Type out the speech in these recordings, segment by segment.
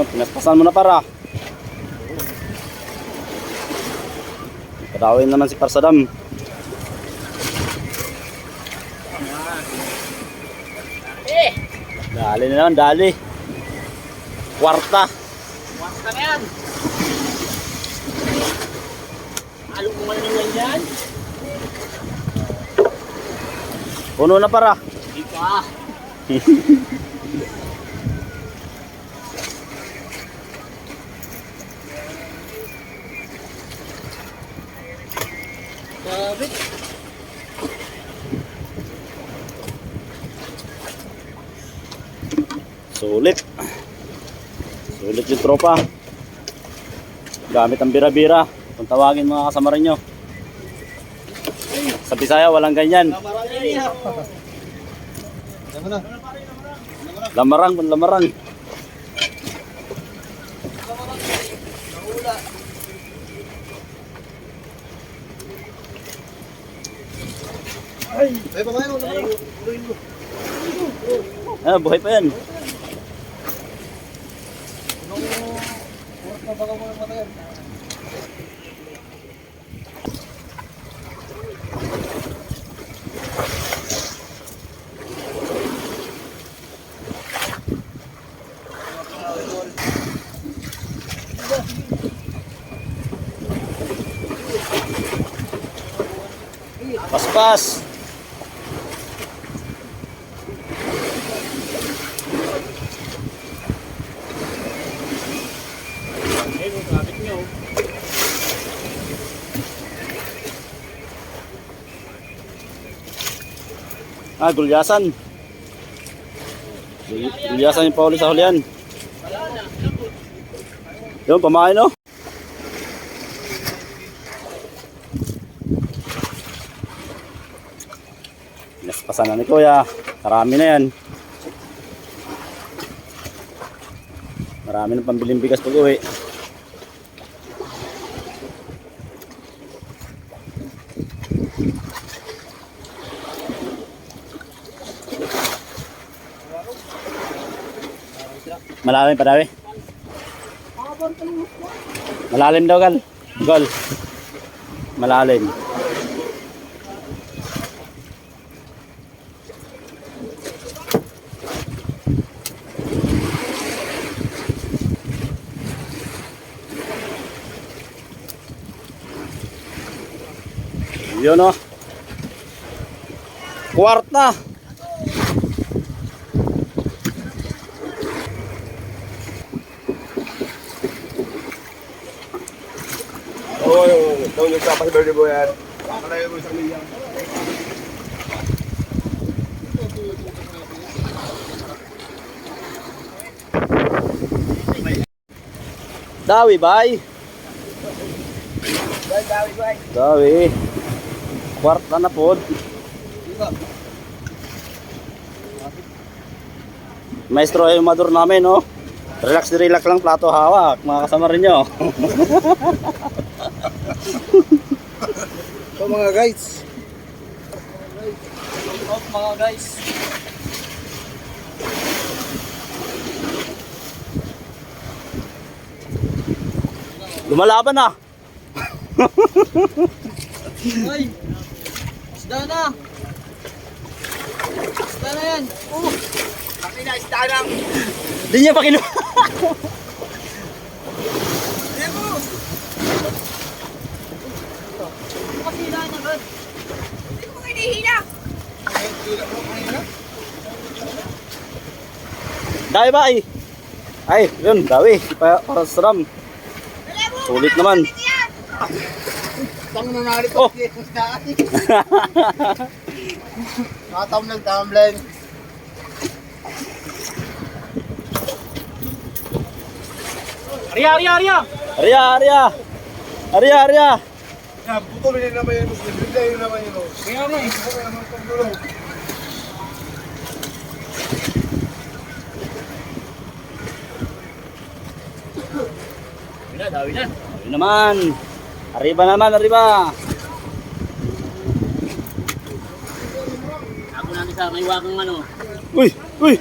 So, pinaspasan mo na para. Kadawin naman si Parsadam. Eh! Dali na naman, dali. Kwarta. Wasta na yan! Alo ko man naman yan. Puno na para. Hindi pa. Grabe. Sulit. Sulit yung tropa. Gamit ang bira-bira. Kung tawagin mga kasama rin nyo. Sa Bisaya, walang ganyan. Lamarang, kung lamarang. Ay, babae mo naman. Ah, buhay pa yan. Paspas. Ah, gulyasan. Gul- Gulyasan yung pauli sa hulihan. Yun, pamain no? Naspasan na ni Kuya. Karami na yan. Marami ng pambiling bigas pag uwi. Malalim pa dawi. Malalim daw gal. Gol. Malalim. Yun o. Kwarta. Ikaw yung kapasiberde mo yan. Pakalayo mo sa milya. Dawi, bay. Dawi. Kwarta na pod. Maestro ay mador namin, no? Relax relax lang plato hawak, mga kasama rin nyo. So mga guys. Off mga guys. Lumalaban na. Ay! Isda na! Isda na yan! Oh! Kami na, isda lang. Di niya pa kinuha. Kasi na niya ba? Dawi ba ay? Ay, yun, dawi. Pa, para sa ram. Sulit naman. Tang na narito. Oh. Matam ng tumbling. Arya! Arya! Arya! Arya, Arya. Arya, Arya. Buto bilhin naman yung Muslim. Bilhin naman yun. oh. Kaya nga eh. Buto naman itong dulo. Dawi na, dawi na. Dawi naman. Arriba naman, arriba. Ako namin sa may wakang ano. Uy, uy,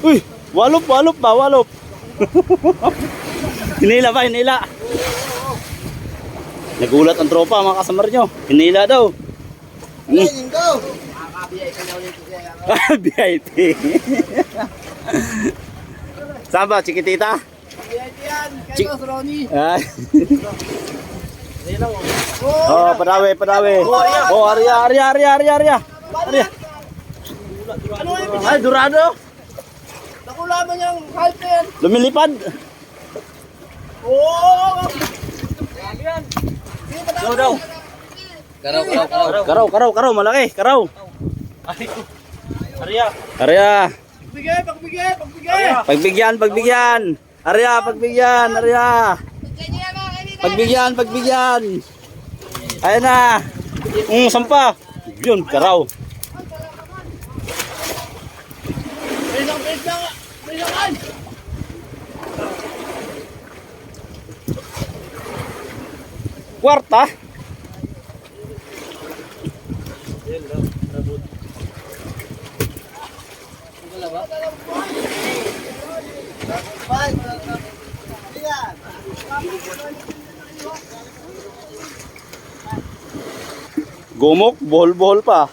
uy. Walop, walop ba, walop. hinila ba? Hinila. Nagulat ang tropa mga kasamar nyo. Hinila daw. Hmm. VIP. Saan ba? Chiquitita? VIP yan! Kaya Ronnie! Ay. Oh, padawi, padawi. Oh, Arya, Arya, Arya, Arya, Arya. Arya. Ay, Durado. nakulaman na yan? Lumilipad. Oo! Daw, daw. Karaw, karaw, karaw. Karaw, karaw, karaw, malaki, karaw. Arya! Arya. Pagbigay, pagbigay, pagbigay! Pagbigyan, pagbigyan. Arya, pagbigyan, Arya. Pagbigyan, pagbigyan. Ayan na. Mm, sampa. Yun, karaw. Bilang, bilang, bilangan! Kwarta. Gumok, bohol-bohol pa.